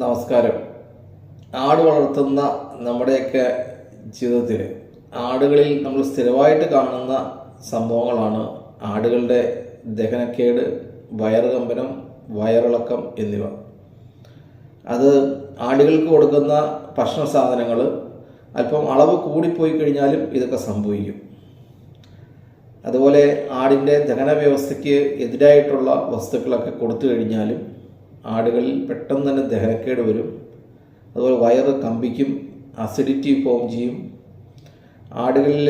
നമസ്കാരം. ആട് വളർത്തുന്ന നമ്മുടെയൊക്കെ ജീവിതത്തിൽ ആടുകളിൽ നമ്മൾ സ്ഥിരമായിട്ട് കാണുന്ന സംഭവങ്ങളാണ് ആടുകളുടെ ദഹനക്കേട് വയറുകമ്പനം വയറിളക്കം എന്നിവ. അത് ആടുകൾക്ക് കൊടുക്കുന്ന ഭക്ഷണ സാധനങ്ങൾ അല്പം അളവ് കൂടിപ്പോയി കഴിഞ്ഞാലും ഇതൊക്കെ സംഭവിക്കും. അതുപോലെ ആടിന്റെ ദഹന വ്യവസ്ഥയ്ക്ക് എതിരായിട്ടുള്ള വസ്തുക്കളൊക്കെ കൊടുത്തു കഴിഞ്ഞാലും ആടുകളിൽ പെട്ടെന്ന് തന്നെ ദഹനക്കേട് വരും. അതുപോലെ വയറ് കമ്പിക്കും അസിഡിറ്റി ഫോം ചെയ്യും. ആടുകളിൽ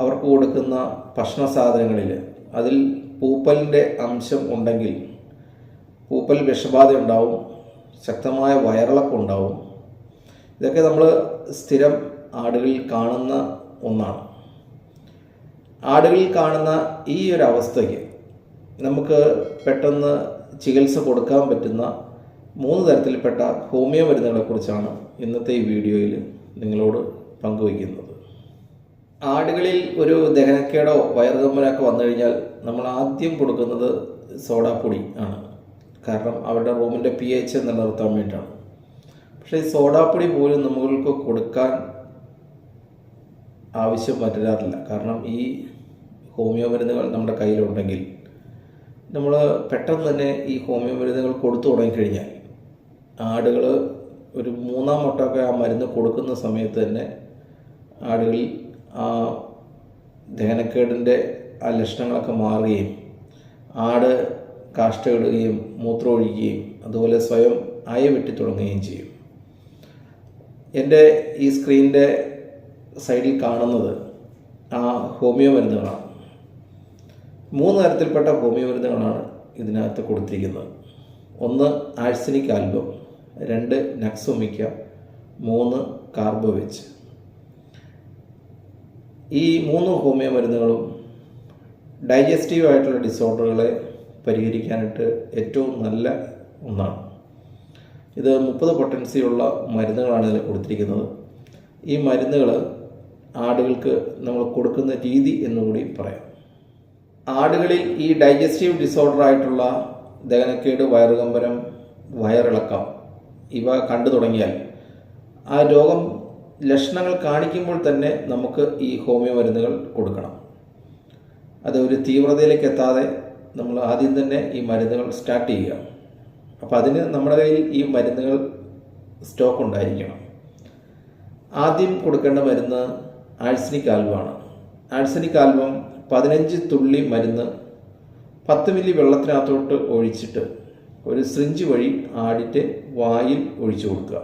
അവർക്ക് കൊടുക്കുന്ന ഭക്ഷണ സാധനങ്ങളിൽ അതിൽ പൂപ്പലിന്റെ അംശം ഉണ്ടെങ്കിൽ പൂപ്പൽ വിഷബാധ ഉണ്ടാവും ശക്തമായ വയറിളക്കം ഉണ്ടാവും. ഇതൊക്കെ നമ്മൾ സ്ഥിരം ആടുകളിൽ കാണുന്ന ഒന്നാണ്. ആടുകളിൽ കാണുന്ന ഈ ഒരു അവസ്ഥയ്ക്ക് നമുക്ക് പെട്ടെന്ന് ചികിത്സ കൊടുക്കാൻ പറ്റുന്ന മൂന്ന് തരത്തിൽപ്പെട്ട ഹോമിയോ മരുന്നുകളെ കുറിച്ചാണ് ഇന്നത്തെ ഈ വീഡിയോയിൽ നിങ്ങളോട് പങ്കുവയ്ക്കുന്നത്. ആടുകളിൽ ഒരു ദഹനക്കേടോ വയറുകമ്പനൊക്കെ വന്നു കഴിഞ്ഞാൽ നമ്മൾ ആദ്യം കൊടുക്കുന്നത് സോഡാപ്പൊടി ആണ്. കാരണം അവരുടെ റൂമിന്റെ പി എച്ച് നിലനിർത്താൻ വേണ്ടിയിട്ടാണ്. പക്ഷേ ഈ സോഡാപ്പൊടി പോലും നമ്മൾക്ക് കൊടുക്കാൻ ആവശ്യം വരാറില്ല കാരണം ഈ ഹോമിയോ മരുന്നുകൾ നമ്മുടെ കയ്യിലുണ്ടെങ്കിൽ നമ്മൾ പെട്ടെന്ന് തന്നെ ഈ ഹോമിയോ മരുന്നുകൾ കൊടുത്തു തുടങ്ങിക്കഴിഞ്ഞാൽ ആടുകൾ ഒരു മൂന്നാം വട്ടമൊക്കെ ആ മരുന്ന് കൊടുക്കുന്ന സമയത്ത് തന്നെ ആടുകളിൽ ആ ദഹനക്കേടിന്റെ ആ ലക്ഷണങ്ങളൊക്കെ മാറുകയും ആട് കാഷ്ടയിടുകയും മൂത്രമൊഴിക്കുകയും അതുപോലെ സ്വയം അയ വെട്ടി തുടങ്ങുകയും ചെയ്യും. എന്റെ ഈ സ്ക്രീനിന്റെ സൈഡിൽ കാണുന്നത് ആ ഹോമിയോ മരുന്നുകളാണ്. മൂന്ന് തരത്തിൽപ്പെട്ട ഹോമിയോ മരുന്നുകളാണ് ഇതിനകത്ത് കൊടുത്തിരിക്കുന്നത്. ഒന്ന് ആഴ്സനിക് ആൽബം. രണ്ട് നക്സോമിക്ക. മൂന്ന് കാർബോവെച്ച്. ഈ മൂന്ന് ഹോമിയോ മരുന്നുകളും ഡൈജസ്റ്റീവ് ആയിട്ടുള്ള ഡിസോർഡറുകളെ പരിഹരിക്കാനായിട്ട് ഏറ്റവും നല്ല ഒന്നാണ്. ഇത് മുപ്പത് പൊട്ടൻസിയുള്ള മരുന്നുകളാണ് ഇതിൽ കൊടുത്തിരിക്കുന്നത്. ഈ മരുന്നുകൾ ആടുകൾക്ക് നമ്മൾ കൊടുക്കുന്ന രീതി എന്നുകൂടി പറയാം. ആടുകളിൽ ഈ ഡൈജസ്റ്റീവ് ഡിസോർഡർ ആയിട്ടുള്ള ദഹനക്കേട് വയറുകമ്പരം വയറിളക്കം ഇവ കണ്ടു തുടങ്ങിയാൽ ആ രോഗം ലക്ഷണങ്ങൾ കാണിക്കുമ്പോൾ തന്നെ നമുക്ക് ഈ ഹോമിയോ മരുന്നുകൾ കൊടുക്കണം. അത് ഒരു തീവ്രതയിലേക്ക് എത്താതെ നമ്മൾ ആദ്യം തന്നെ ഈ മരുന്നുകൾ സ്റ്റാർട്ട് ചെയ്യുക. അപ്പോൾ അതിന് നമ്മുടെ കയ്യിൽ ഈ മരുന്നുകൾ സ്റ്റോക്ക് ഉണ്ടായിരിക്കണം. ആദ്യം കൊടുക്കേണ്ട മരുന്ന് ആഴ്സനിക് ആൽബമാണ്. ആഴ്സനിക് ആൽബം പതിനഞ്ച് തുള്ളി മരുന്ന് പത്ത് മില്ലി വെള്ളത്തിനകത്തോട്ട് ഒഴിച്ചിട്ട് ഒരു സിറിഞ്ച് വഴി ആടിന്റെ വായിൽ ഒഴിച്ചു കൊടുക്കുക.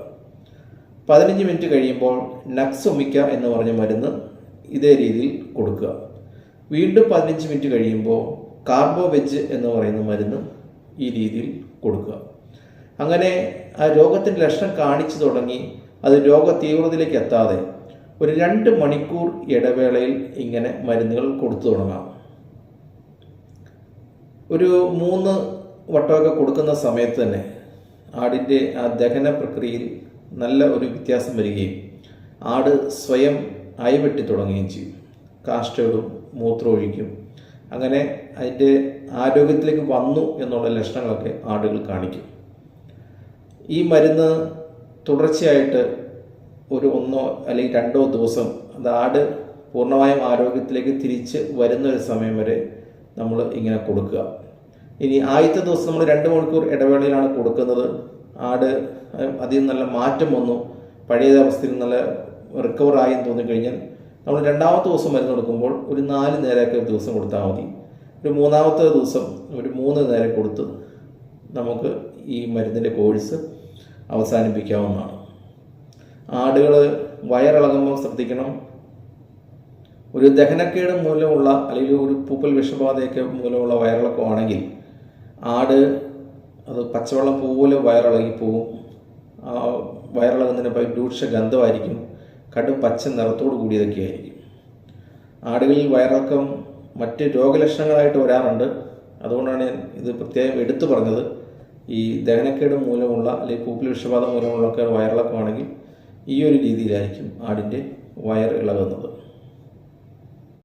പതിനഞ്ച് മിനിറ്റ് കഴിയുമ്പോൾ നക്സൊമിക്ക എന്ന് പറഞ്ഞ മരുന്ന് ഇതേ രീതിയിൽ കൊടുക്കുക. വീണ്ടും പതിനഞ്ച് മിനിറ്റ് കഴിയുമ്പോൾ കാർബോ വെജ് എന്ന് പറയുന്ന മരുന്ന് ഈ രീതിയിൽ കൊടുക്കുക. അങ്ങനെ ആ രോഗത്തിന്റെ ലക്ഷണം കാണിച്ചു തുടങ്ങി അത് രോഗ തീവ്രതയിലേക്ക് എത്താതെ ഒരു രണ്ട് മണിക്കൂർ ഇടവേളയിൽ ഇങ്ങനെ മരുന്നുകൾ കൊടുത്തു തുടങ്ങാം. ഒരു മൂന്ന് വട്ടമൊക്കെ കൊടുക്കുന്ന സമയത്ത് തന്നെ ആടിന്റെ ആ ദഹന പ്രക്രിയയിൽ നല്ല ഒരു വ്യത്യാസം വരികയും ആട് സ്വയം അയവെട്ടി തുടങ്ങുകയും ചെയ്യും. കാഷ്ടമിടും മൂത്രമൊഴിക്കും അങ്ങനെ അതിന്റെ ആരോഗ്യത്തിലേക്ക് വന്നു എന്നുള്ള ലക്ഷണങ്ങളൊക്കെ ആടുകൾ കാണിക്കും. ഈ മരുന്ന് തുടർച്ചയായിട്ട് ഒരു ഒന്നോ അല്ലെങ്കിൽ രണ്ടോ ദിവസം അത് ആട് പൂർണമായും ആരോഗ്യത്തിലേക്ക് തിരിച്ച് വരുന്ന ഒരു സമയം വരെ നമ്മൾ ഇങ്ങനെ കൊടുക്കുക. ഇനി ആദ്യത്തെ ദിവസം നമ്മൾ രണ്ട് മണിക്കൂർ ഇടവേളയിലാണ് കൊടുക്കുന്നത്. ആട് അതിൽ നല്ല മാറ്റം വന്നു. പഴയ അവസ്ഥയിൽ നല്ല റിക്കവർ ആയി എന്ന് തോന്നിക്കഴിഞ്ഞാൽ നമ്മൾ രണ്ടാമത്തെ ദിവസം മരുന്ന് കൊടുക്കുമ്പോൾ ഒരു നാല് നേരമൊക്കെ ഒരു ദിവസം കൊടുത്താൽ മതി. ഒരു മൂന്നാമത്തെ ദിവസം ഒരു മൂന്ന് നേരം കൊടുത്ത് നമുക്ക് ഈ മരുന്നിന്റെ കോഴ്സ് അവസാനിപ്പിക്കാവുന്നതാണ്. ആടുകൾ വയറിളകുമ്പോൾ ശ്രദ്ധിക്കണം. ഒരു ദഹനക്കേട് മൂലമുള്ള അല്ലെങ്കിൽ ഒരു പൂപ്പൽ വിഷബാധയൊക്കെ മൂലമുള്ള വയറിളക്കമാണെങ്കിൽ ആട് അത് പച്ചവെള്ളം പോലെ വയറിളകി പോവും വയറിളകുന്നതിന് രൂക്ഷ ഗന്ധമായിരിക്കും. കടും പച്ച നിറത്തോട് കൂടിയതൊക്കെ ആയിരിക്കും. ആടുകളിൽ വയറിളക്കം മറ്റ് രോഗലക്ഷണങ്ങളായിട്ട് വരാറുണ്ട്. അതുകൊണ്ടാണ് ഞാൻ ഇത് പ്രത്യേകം എടുത്തു പറഞ്ഞത്. ഈ ദഹനക്കേട് മൂലമുള്ള അല്ലെങ്കിൽ പൂപ്പിൽ വിഷബാധ മൂലമുള്ള ഒക്കെ വയറിളക്കമാണെങ്കിൽ ഈ ഒരു രീതിയിലായിരിക്കും ആടിന്റെ വയർ ഇളകുന്നത്.